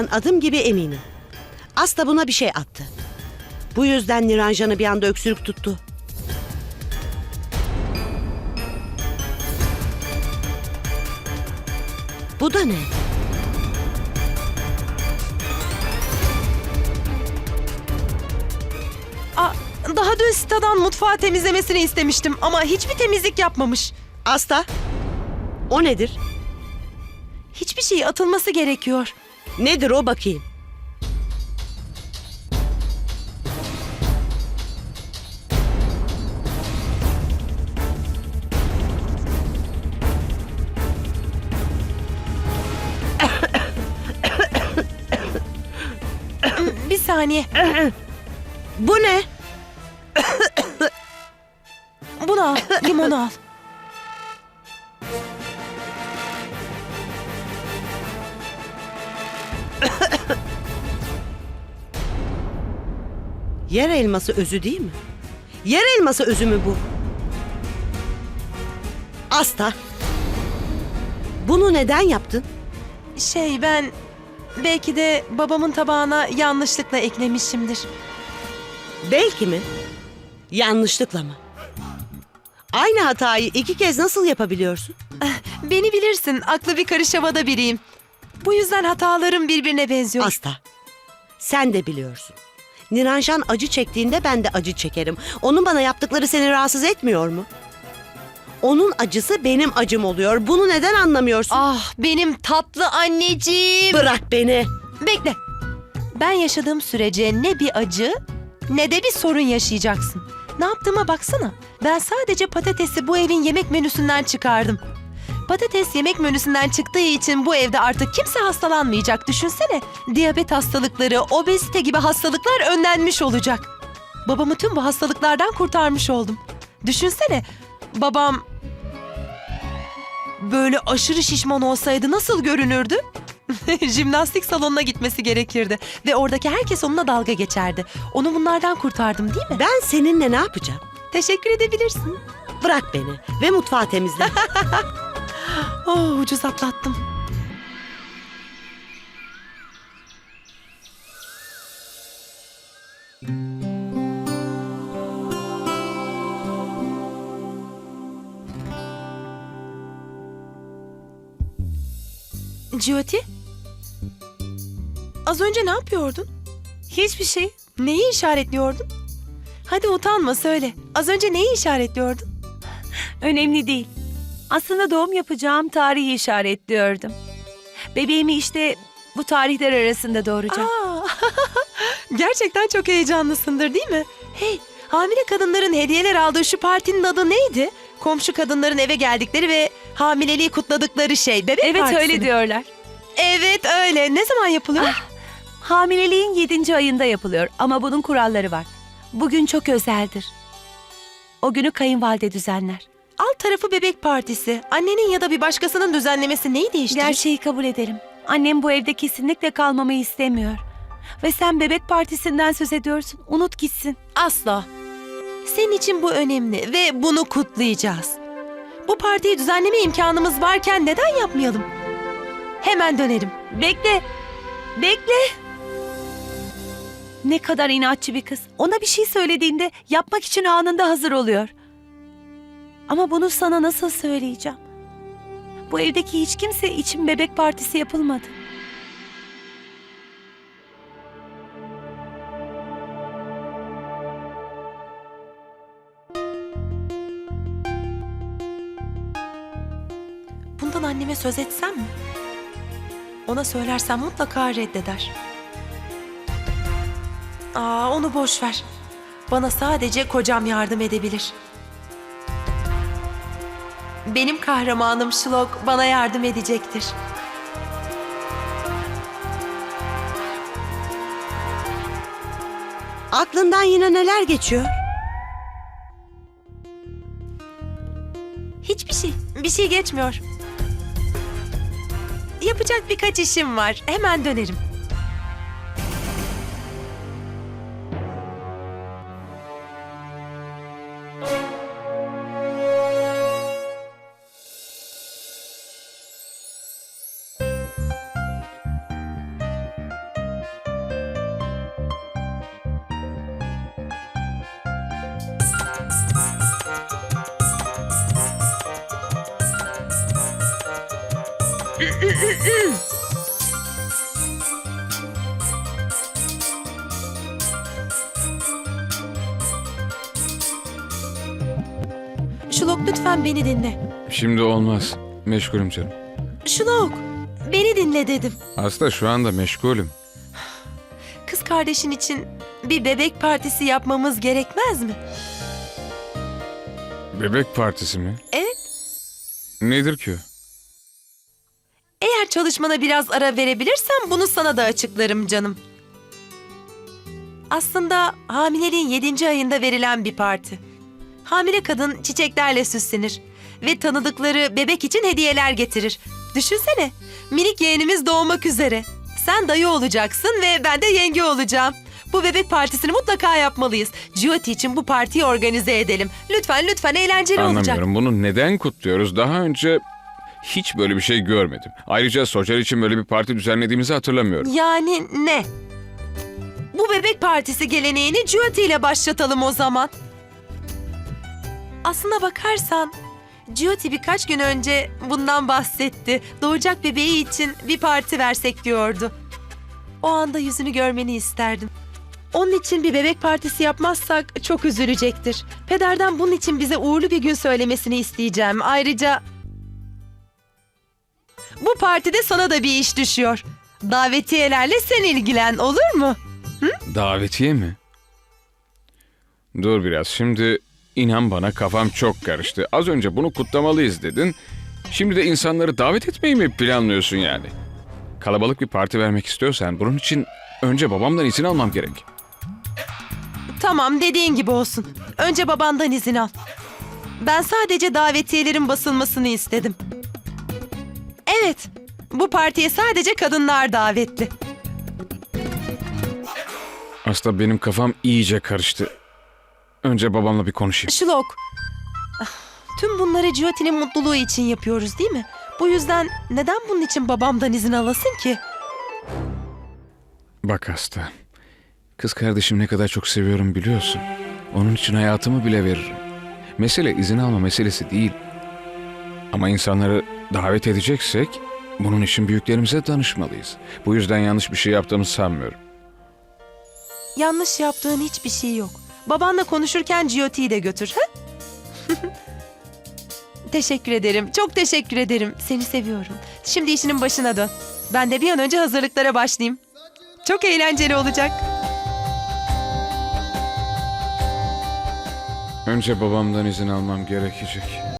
Bundan adım gibi eminim. Asta buna bir şey attı. Bu yüzden Niranjan'ı bir anda öksürük tuttu. Bu da ne? Aa, daha dün sitadan mutfağı temizlemesini istemiştim ama hiçbir temizlik yapmamış. Asta? O nedir? Hiçbir şey atılması gerekiyor. Nedir o bakayım? Bir saniye. Bu ne? Bunu al, limonu al. Yer elması özü değil mi? Yer elması özü mü bu? Asta. Bunu neden yaptın? Şey ben belki de babamın tabağına yanlışlıkla eklemişimdir. Belki mi? Yanlışlıkla mı? Aynı hatayı iki kez nasıl yapabiliyorsun? Beni bilirsin, aklı bir karış havada biriyim. Bu yüzden hatalarım birbirine benziyor. Asta. Sen de biliyorsun. Niranjan acı çektiğinde ben de acı çekerim. Onun bana yaptıkları seni rahatsız etmiyor mu? Onun acısı benim acım oluyor. Bunu neden anlamıyorsun? ah benim tatlı anneciğim. Bırak beni. Bekle. Ben yaşadığım sürece ne bir acı ne de bir sorun yaşayacaksın. Ne yaptığıma baksana. Ben sadece patatesi bu evin yemek menüsünden çıkardım. Patates yemek menüsünden çıktığı için bu evde artık kimse hastalanmayacak. Düşünsene. Diyabet hastalıkları, obezite gibi hastalıklar önlenmiş olacak. Babamı tüm bu hastalıklardan kurtarmış oldum. Düşünsene. Babam böyle aşırı şişman olsaydı nasıl görünürdü? Jimnastik salonuna gitmesi gerekirdi ve oradaki herkes onunla dalga geçerdi. Onu bunlardan kurtardım değil mi? Ben seninle ne yapacağım? Teşekkür edebilirsin. Bırak beni ve mutfağı temizle. Oh ucuz atlattım. Jyoti? Az önce ne yapıyordun? Hiçbir şey. Neyi işaretliyordun? Hadi utanma söyle. Az önce neyi işaretliyordun? Önemli değil. Aslında doğum yapacağım tarihi işaretliyordum. Bebeğimi işte bu tarihler arasında doğuracağım. Aa, gerçekten çok heyecanlısındır değil mi? Hey, hamile kadınların hediyeler aldığı şu partinin adı neydi? Komşu kadınların eve geldikleri ve hamileliği kutladıkları şey. Bebek evet partisi öyle diyorlar. Evet öyle. Ne zaman yapılıyor? Ah. Hamileliğin 7. ayında yapılıyor ama bunun kuralları var. Bugün çok özeldir. O günü kayınvalide düzenler. Alt tarafı bebek partisi. Annenin ya da bir başkasının düzenlemesi neyi değiştirir? Gerçeği kabul ederim. Annem bu evde kesinlikle kalmamı istemiyor. Ve sen bebek partisinden söz ediyorsun. Unut gitsin. Asla. Senin için bu önemli ve bunu kutlayacağız. Bu partiyi düzenleme imkanımız varken neden yapmayalım? Hemen dönerim. Bekle. Bekle. Ne kadar inatçı bir kız. Ona bir şey söylediğinde yapmak için anında hazır oluyor. Ama bunu sana nasıl söyleyeceğim? Bu evdeki hiç kimse için bebek partisi yapılmadı. Bundan anneme söz etsem mi? Ona söylersem mutlaka reddeder. Aa, onu boş ver. Bana sadece kocam yardım edebilir. Benim kahramanım Şlok bana yardım edecektir. Aklından yine neler geçiyor? Hiçbir şey. Bir şey geçmiyor. Yapacak birkaç işim var. Hemen dönerim. Şulok lütfen beni dinle. Şimdi olmaz. Meşgulüm canım. Şulok, beni dinle dedim. Aslında şu anda meşgulüm. Kız kardeşin için bir bebek partisi yapmamız gerekmez mi? Bebek partisi mi? Evet. Nedir ki o? Çalışmana biraz ara verebilirsen bunu sana da açıklarım canım. Aslında hamileliğin 7. ayında verilen bir parti. Hamile kadın çiçeklerle süslenir ve tanıdıkları bebek için hediyeler getirir. Düşünsene, minik yeğenimiz doğmak üzere. Sen dayı olacaksın ve ben de yenge olacağım. Bu bebek partisini mutlaka yapmalıyız. Jyoti için bu partiyi organize edelim. Lütfen lütfen eğlenceli olacak. Anlamıyorum. Bunu neden kutluyoruz? Daha önce hiç böyle bir şey görmedim. Ayrıca Socer için böyle bir parti düzenlediğimizi hatırlamıyorum. Yani ne? Bu bebek partisi geleneğini Jyoti ile başlatalım o zaman. Aslına bakarsan Jyoti birkaç gün önce bundan bahsetti. Doğacak bebeği için bir parti versek diyordu. O anda yüzünü görmeni isterdim. Onun için bir bebek partisi yapmazsak çok üzülecektir. Pederden bunun için bize uğurlu bir gün söylemesini isteyeceğim. Ayrıca bu partide sana da bir iş düşüyor. Davetiyelerle sen ilgilen olur mu? Davetiye mi? Dur biraz. Şimdi inan bana kafam çok karıştı. Az önce bunu kutlamalıyız dedin. Şimdi de insanları davet etmeyi mi planlıyorsun yani? Kalabalık bir parti vermek istiyorsan bunun için önce babamdan izin almam gerek. Tamam dediğin gibi olsun. Önce babandan izin al. Ben sadece davetiyelerin basılmasını istedim. Evet, bu partiye sadece kadınlar davetli. Aslında benim kafam iyice karıştı. Önce babamla bir konuşayım. Şlok, tüm bunları Jyoti'nin mutluluğu için yapıyoruz değil mi? Bu yüzden neden bunun için babamdan izin alasın ki? Bak hasta. Kız kardeşim ne kadar çok seviyorum biliyorsun. Onun için hayatımı bile veririm. Mesele izin alma meselesi değil. Ama insanları davet edeceksek bunun için büyüklerimize danışmalıyız. Bu yüzden yanlış bir şey yaptığımı sanmıyorum. Yanlış yaptığın hiçbir şey yok. Babanla konuşurken Jyoti'yi de götür. Ha? teşekkür ederim. Çok teşekkür ederim. Seni seviyorum. Şimdi işinin başına dön. Ben de bir an önce hazırlıklara başlayayım. Çok eğlenceli olacak. Önce babamdan izin almam gerekecek.